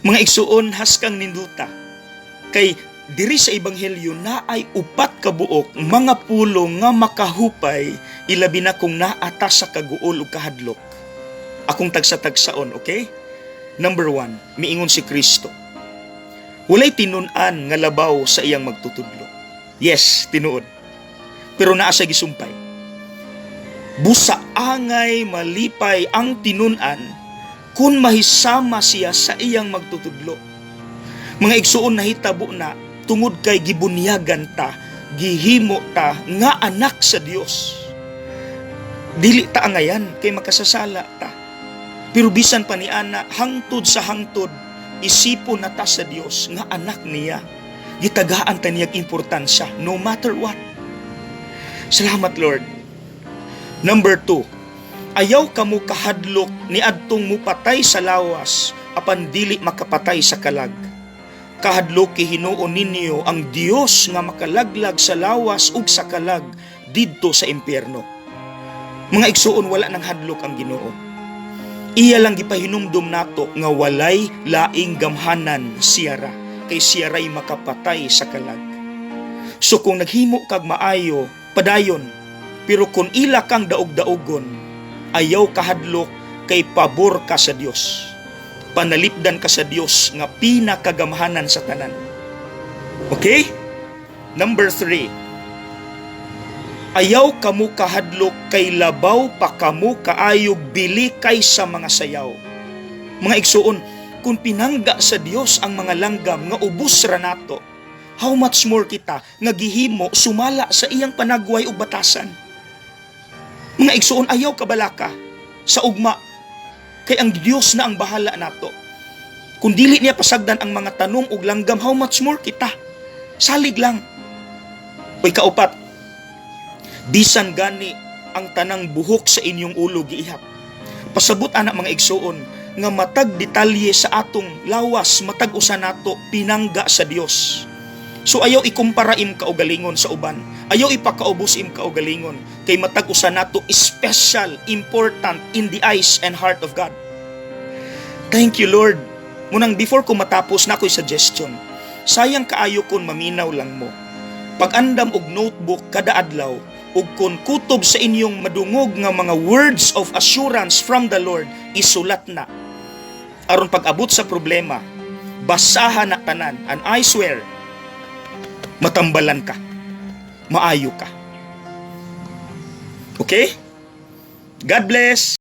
Mga igsuon haskang ninduta kay diri sa ebanghelyo na ay upat ka buok mga pulo nga makahupay ilabi na kung naata sa kaguol ug kahadlok. Akong tagsa-tagsaon, okay? Number one, miingon si Kristo. Walay tinun-an nga labaw sa iyang magtutudlo. Yes, tinuod. Pero naa sa gisumpay. Busa angay malipay ang tinun-an kung mahisama siya sa iyang magtutudlo. Mga igsuon na hitabo na tungod kay gibunyagan ta, gihimo ta nga anak sa Dios. Dili ta angayan kay makasasala ta. Pero bisan pa ni ana hangtod sa hangtod isipon na ta sa Dios nga anak niya. Gitagaan ta niyag importansya no matter what. Salamat Lord. Number two, ayaw kamo kahadlok ni adtong mupatay sa lawas apan dili makapatay sa kalag. Kahadlok hinuon ninyo ang Dios nga makalaglag sa lawas ug sa kalag didto sa impyerno. Mga igsuon wala nang hadlok ang Ginoo. Iya lang gipahinumdum nato nga walay laing gamhanan siyara kay siyaray makapatay sa kalag. So kung naghimo kag maayo, padayon. Pero kung ila kang daog-daogon, ayaw kahadlok kay pabor ka sa Dios. Panalipdan ka sa Dios nga pinakagamhanan sa tanan. Okay? Number three, Ayaw kamo kahadlok kay labaw pa kamo kaayog bili kay sa mga sayaw. Mga igsuon, kung pinangga sa Dios ang mga langgam nga ubos ra nato, how much more kita nga gihimo sumala sa iyang panagway ug batasan. Mga igsuon ayaw kabalaka sa ugma kay ang Dios na ang bahala nato. Kung dili niya pasagdan ang mga tanong ug langgam, how much more kita? Salig lang. Uy kaupat, bisan gani ang tanang buhok sa inyong ulo giihap. Pasabot anak mga igsuon nga matag detalye sa atong lawas matag usa nato pinangga sa Dios. So ayaw ikumpara im kaugalingon sa uban. Ayaw ipakaubos im kaugalingon kay matag usa nato special, important in the eyes and heart of God. Thank you Lord. Munang before ko matapos na ako'y suggestion. Sayang kaayo kon maminaw lang mo. Pag-andam og notebook kada adlaw ug kon kutob sa inyong madungog nga mga words of assurance from the Lord isulat na. Aron pag-abot sa problema, basahan na tanan and I swear matambalan ka. Maayo ka. Okay? God bless.